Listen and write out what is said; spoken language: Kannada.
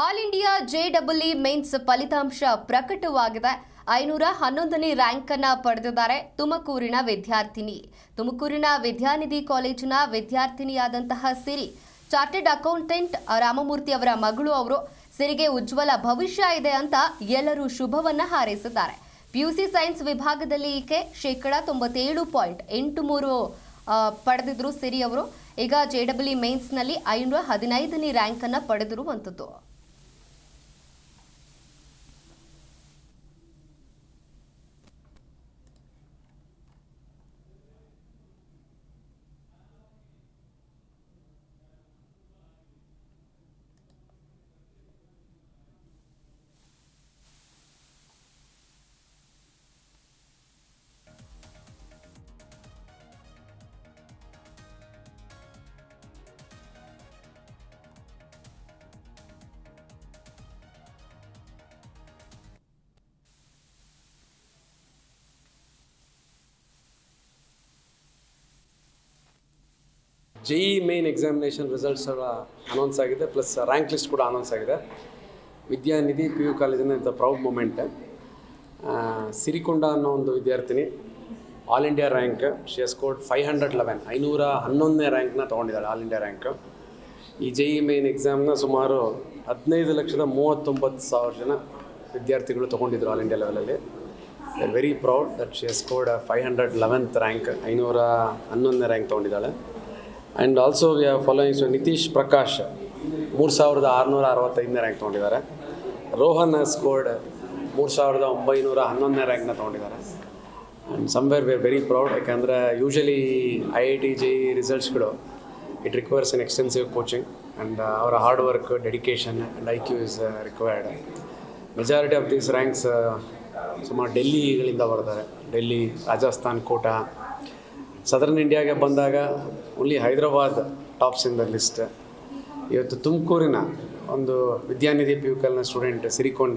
ಆಲ್ ಇಂಡಿಯಾ ಜೆಡಬ್ಲ್ಇ ಮೇನ್ಸ್ ಫಲಿತಾಂಶ ಪ್ರಕಟವಾಗಿದೆ. ಐನೂರ ಹನ್ನೊಂದನೇ ರ್ಯಾಂಕ್ ಅನ್ನ ಪಡೆದಿದ್ದಾರೆ ತುಮಕೂರಿನ ವಿದ್ಯಾರ್ಥಿನಿ. ತುಮಕೂರಿನ ವಿದ್ಯಾನಿಧಿ ಕಾಲೇಜಿನ ವಿದ್ಯಾರ್ಥಿನಿಯಾದಂತಹ ಸಿರಿ, ಚಾರ್ಟೆಡ್ ಅಕೌಂಟೆಂಟ್ ರಾಮಮೂರ್ತಿ ಅವರ ಮಗಳು ಅವರು ಸಿರಿಗೆ ಉಜ್ವಲ ಭವಿಷ್ಯ ಇದೆ ಅಂತ ಎಲ್ಲರೂ ಶುಭವನ್ನು ಹಾರೈಸಿದ್ದಾರೆ. ಪಿಯುಸಿ ಸೈನ್ಸ್ ವಿಭಾಗದಲ್ಲಿ ಈಕೆ ಶೇಕಡ ತೊಂಬತ್ತೇಳು ಪಾಯಿಂಟ್ ಎಂಟು ಮೂರು ಪಡೆದಿದ್ರು ಸಿರಿ ಅವರು. ಈಗ ಜೆ ಡಬ್ಲ್ಯೂ ಮೇನ್ಸ್ನಲ್ಲಿ ಐನೂರ ಹದಿನೈದನೇ ರ್ಯಾಂಕನ್ನು ಪಡೆದಿರುವಂಥದ್ದು. J E main examination results announce ಆಗಿದೆ ಪ್ಲಸ್ ರ್ಯಾಂಕ್ ಲಿಸ್ಟ್ ಕೂಡ ಅನೌನ್ಸ್ ಆಗಿದೆ. ವಿದ್ಯಾನಿಧಿ ಪಿ ಯು ಕಾಲೇಜಿನ ಇಂಥ ಪ್ರೌಡ್ ಮೂಮೆಂಟ್ ಸಿರಿಕೊಂಡ ಅನ್ನೋ ಒಂದು ವಿದ್ಯಾರ್ಥಿನಿ all India rank she scored five hundred eleven ಐನೂರ ಹನ್ನೊಂದನೇ ರ್ಯಾಂಕ್ನ ತೊಗೊಂಡಿದ್ದಾಳೆ ಆಲ್ ಇಂಡಿಯಾ ರ್ಯಾಂಕ್ ಈ ಜೆ ಇ ಮೇನ್ ಎಕ್ಸಾಮ್ನ ಸುಮಾರು ಹದಿನೈದು ಲಕ್ಷದ ಮೂವತ್ತೊಂಬತ್ತು ಸಾವಿರ ಜನ ವಿದ್ಯಾರ್ಥಿಗಳು ತೊಗೊಂಡಿದ್ರು ಆಲ್ ಇಂಡಿಯಾ ಲೆವೆಲಲ್ಲಿ I very proud that she scored five hundred eleventh rank ಐನೂರ ಹನ್ನೊಂದನೇ rank ತೊಗೊಂಡಿದ್ದಾಳೆ. And also we are following so Nitish Prakash ಮೂರು ಸಾವಿರದ ಆರುನೂರ ಅರವತ್ತೈದನೇ ರ್ಯಾಂಕ್ ತೊಗೊಂಡಿದ್ದಾರೆ. ರೋಹನ್ ಸ್ಕೋರ್ಡ್ ಮೂರು ಸಾವಿರದ ಒಂಬೈನೂರ ಹನ್ನೊಂದನೇ ರ್ಯಾಂಕ್ನ ತೊಗೊಂಡಿದ್ದಾರೆ. And somewhere we are very proud ಯಾಕಂದರೆ usually I I T JEE ರಿಸಲ್ಟ್ಸ್ಗಳು it requires an extensive coaching and ಅವರ hard work dedication and I Q is required majority of these ranks ಸುಮಾರು ಡೆಲ್ಲಿಗಳಿಂದ ಬರ್ತಾರೆ ಡೆಲ್ಲಿ, ರಾಜಸ್ಥಾನ್, ಕೋಟಾ ಸದರ್ನ್ ಇಂಡಿಯಾಗೆ ಬಂದಾಗ only Hyderabad tops in the list ಇವತ್ತು ತುಮಕೂರಿನ ಒಂದು ವಿದ್ಯಾನಿಧಿ ಪಿ ಯು ಕಲ್ನ ಸ್ಟೂಡೆಂಟ್ ಸಿರಿಕೊಂಡ